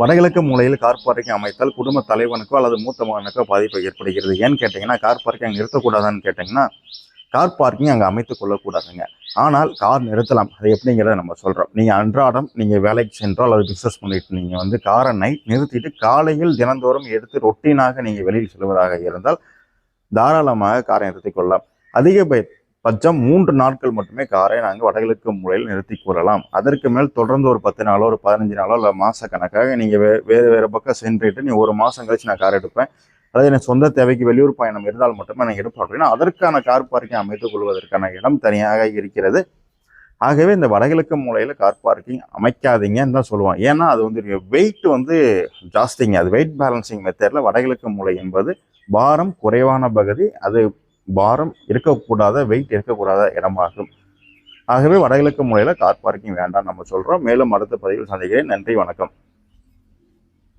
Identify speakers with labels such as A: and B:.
A: வடகிழக்கு மூலையில் car parking அமைத்தால் குடும்ப தலைவனுக்கோ அல்லது மூத்த மகனுக்கோ பாதிப்பு ஏற்படுகிறது. ஏன்னு கேட்டிங்கன்னா கார் பார்க்கிங் அங்கே நிறுத்தக்கூடாதான்னு கேட்டிங்கன்னா கார் பார்க்கிங் அங்கே அமைத்துக் கொள்ளக்கூடாதுங்க. ஆனால் கார் நிறுத்தலாம். அது எப்படிங்கிறத நம்ம சொல்கிறோம் நீங்கள் அன்றாடம் நீங்கள் வேலைக்கு சென்றோ அல்லது பிஸ்னஸ் பண்ணிட்டு நீங்கள் வந்து காரை நைட் நிறுத்திட்டு காலையில் தினந்தோறும் எடுத்து ரொட்டீனாக நீங்கள் வெளியில் செல்வதாக இருந்தால் தாராளமாக காரை நிறுத்திக் கொள்ளலாம். அதிக பட்சம் மூன்று நாட்கள் மட்டுமே காரை நாங்கள் வடகிழக்கு மூலையில் நிறுத்தி கொள்ளலாம் அதற்கு மேல் தொடர்ந்து ஒரு பத்து நாளோ ஒரு பதினஞ்சு நாளோ இல்லை மாத கணக்காக நீங்கள் வே வேறு வேறு பக்கம் சென்றுட்டு நீ ஒரு மாதம் கழிச்சு நான் கார் எடுப்பேன். அதாவது எனக்கு சொந்த தேவைக்கு வெளியூர் பயணம் இருந்தால் மட்டுமே நான் எடுப்பேன் அப்படின்னா அதற்கான கார் பார்க்கிங் அமைத்துக் கொள்வதற்கான இடம் தனியாக இருக்கிறது. ஆகவே இந்த வடகிழக்கு மூலையில் கார் பார்க்கிங் அமைக்காதீங்கன்னு தான் சொல்லுவான் ஏன்னா அது வந்து வெயிட் வந்து ஜாஸ்திங்க. அது வெயிட் பேலன்சிங் மெத்தடில் வடகிழக்கு மூலை என்பது பாரம் குறைவான பகுதி. அது பாரம் இருக்கக்கூடாத வெயிட் இருக்கக்கூடாத இடமாகும். ஆகவே வடகிழக்கு மூலையில் கார் பார்க்கிங் வேண்டாம் நம்ம சொல்கிறோம் மேலும் அடுத்த பதிவில் சந்திக்கிறேன். நன்றி வணக்கம்.